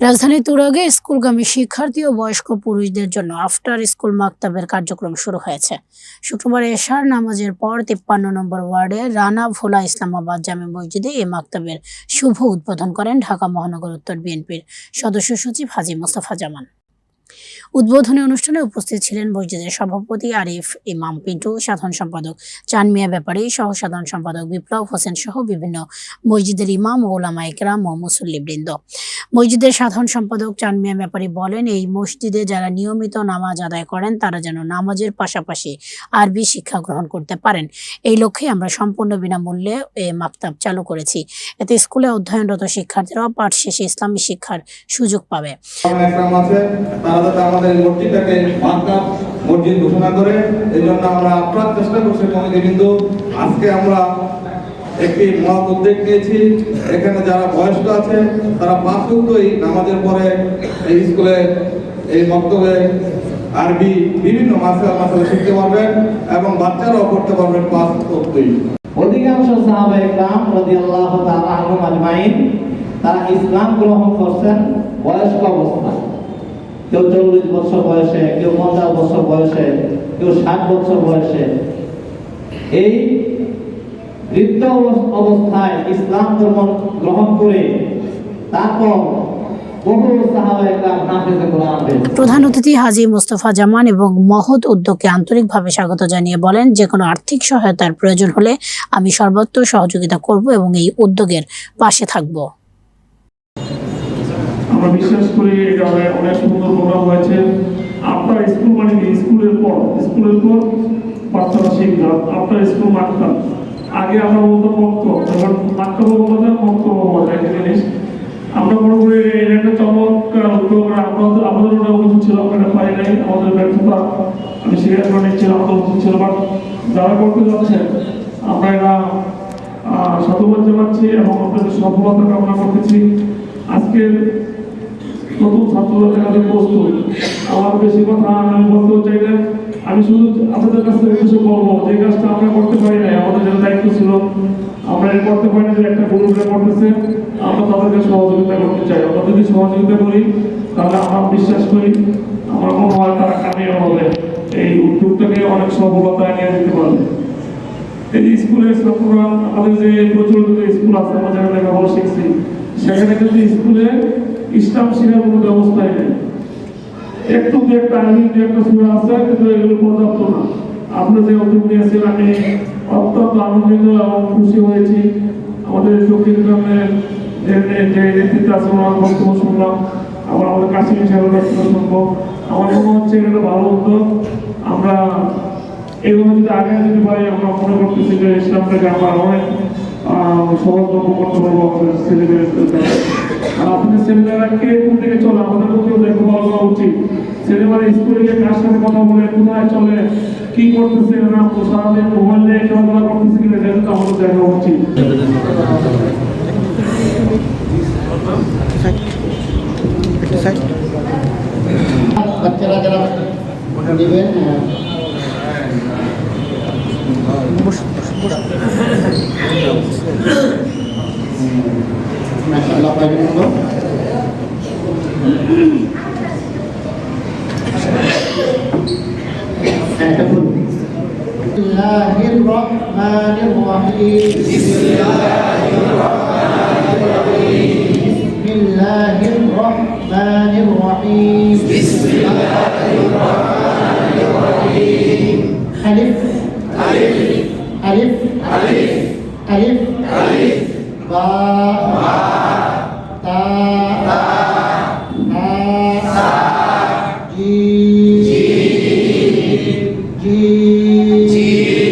রাজধানী তুরাগে স্কুলগামী শিক্ষার্থী ও বয়স্ক পুরুষদের জন্য আফটার স্কুল মাকতাবের কার্যক্রম শুরু হয়েছে। শুক্রবার এশার নামাজের পর তিপ্পান্ন নম্বর ওয়ার্ডে রানা ভোলা ইসলামাবাদ জামে মসজিদে এই মাকতাবের শুভ উদ্বোধন করেন ঢাকা মহানগর উত্তর বিএনপির সদস্য সচিব হাজী মোস্তফা জামান। উদ্বোধনী অনুষ্ঠানে উপস্থিত ছিলেন মসজিদের সভাপতি আরিফ ইমাম পিন্টু, সাধারণ সম্পাদক চান মিয়া ব্যাপারী সহ সাধারণ সম্পাদক বিপ্লব হোসেন সহ বিভিন্ন মসজিদের ইমাম ওলামা একরাম ও মুসল্লিবৃন্দ। মসজিদের সাধারণ সম্পাদক চান মিয়া ব্যাপারী বলেন, এই মসজিদে যারা নিয়মিত নামাজ আদায় করেন, তারা যেন নামাজের পাশাপাশি আরবি শিক্ষা গ্রহণ করতে পারেন। এই লক্ষ্যে আমরা সম্পূর্ণ বিনামূল্যে এ মাকতাব চালু করেছি। এতে স্কুলে অধ্যয়নরত শিক্ষার্থীরাও পাঠ শেষে ইসলামী শিক্ষার সুযোগ পাবে। মসজিদ ঘোষণা করে এই জন্য আমরা আপ্রাণ চেষ্টা করছি। কমিটি কিন্তু আজকে আমরা একটি মহৎ উদ্যোগ নিয়েছি। এখানে যারা বয়স্ক আছে তারা পাঁচ উক্তই নামাজের পরে এই স্কুলে এই বক্তব্যে আরবি বিভিন্ন মাসে মাসে শিখতে পারবেন এবং বাচ্চারাও পড়তে পারবেন পাঁচ উক্তই অধিকাংশ সাহাবা ইকরাম রাদিয়াল্লাহু তাআলা আজমাইন, তারা ইসলাম গ্রহণ করছেন বয়স্ক অবস্থায়। কেউ চল্লিশ বছর বয়সে, কেউ পঞ্চাশ বছর বয়সে, কেউ ষাট বছর বয়সে। এই বৃদ্ধ অবস্থায় ইসলাম ধর্ম গ্রহণ করে তারপর প্রধান অতিথি হাজী মোস্তফা জামান এবং মহৎ উদ্যোগকে আন্তরিকভাবে স্বাগত জানিয়ে বলেন যে কোনো আর্থিক সহায়তার প্রয়োজন হলে আমি সর্বত্র সহযোগিতা করব এবং এই উদ্যোগের পাশে থাকব। আমরা বিশ্বাস করি এটা অনেক অনেক সুন্দর প্রোগ্রাম হয়েছে। আপনার স্কুল মানে স্কুলের পর স্কুলের পর আপনার স্কুল মাঠটা আগে আমরা বলতাম মক্ত এখন মাঠটাও বলা যায় মক্তব্য বলা একটা জিনিস। আমরা মনে করি এটা একটা চমৎকার উদ্যোগ আমাদের আমাদের ওটা উচিত ছিল, আমরা পাই নাই, আমাদের ব্যর্থতা আমি স্বীকার করে নিচ্ছি, আমাদের উচিত ছিল। বাট যারা করতে যাচ্ছে, আমরা এরা সাধুবাদ জানাচ্ছি এবং আপনাদের সফলতা কামনা করতেছি। আজকের নতুন ছাত্ররা দেখাতে প্রস্তুত। আমার বেশি কথা আমি বলতেও চাই না। আমি শুধু আপনাদের কাছ থেকে কিছু বলব, যে কাজটা আমরা করতে পারি না আমাদের যেটা দায়িত্ব ছিল, আমরা করতে পারি না যে একটা গ্রুপে করতেছে, আমরা তাদেরকে সহযোগিতা করতে চাই। আমরা যদি সহযোগিতা করি, তাহলে আমরা বিশ্বাস করি, আমার মনে হয় তারা কামিয়ে হবে। এই উদ্যোগটাকে অনেক সফলতা নিয়ে যেতে পারবে। এই স্কুলের ছাত্ররা আমাদের যে প্রচলিত স্কুল আছে, আমরা যেখানে লেখাপড়া শিখছি, সেখানে কিন্তু স্কুলে ইসলাম শেখার কোনো ব্যবস্থাই নেই একটু দু একটা দু একটা সুরা আছে, কিন্তু এগুলো পর্যাপ্ত না। আপনি যে উদ্যোগ নিয়েছেন আমি অত্যন্ত আনন্দিত এবং খুশি হয়েছি। আমাদের দক্ষিণ গ্রামের যে যে নেতৃত্ব আছে, ওনার বক্তব্য শুনলাম। আবার আমাদের কাশিম সাহেবের বক্তব্য শুনব। আমার মনে হচ্ছে এটা ভালো উদ্যোগ আমরা এইভাবে যদি আগে যদি পারি, আমরা মনে করতেছি যে ইসলামটাকে আমরা অনেক সহজলভ্য করতে পারব আমাদের ছেলেদের আর আপনাদের ছেলেমেয়েরা কে কোন থেকে চলে? আমাদের প্রতিও দেখভাল করা উচিত। ছেলেমেয়েরা স্কুলে গিয়ে কার সাথে কথা বলে কোথায় চলে কি করতেছে না সারাদিন মোবাইল নিয়ে খেলাধুলা করতেছে কিনা এটা তো আমাদের দেখা উচিত। বাচ্চারা যারা নেবেন মাশাআল্লাহ ألف ألف ألف ألف با Jesus.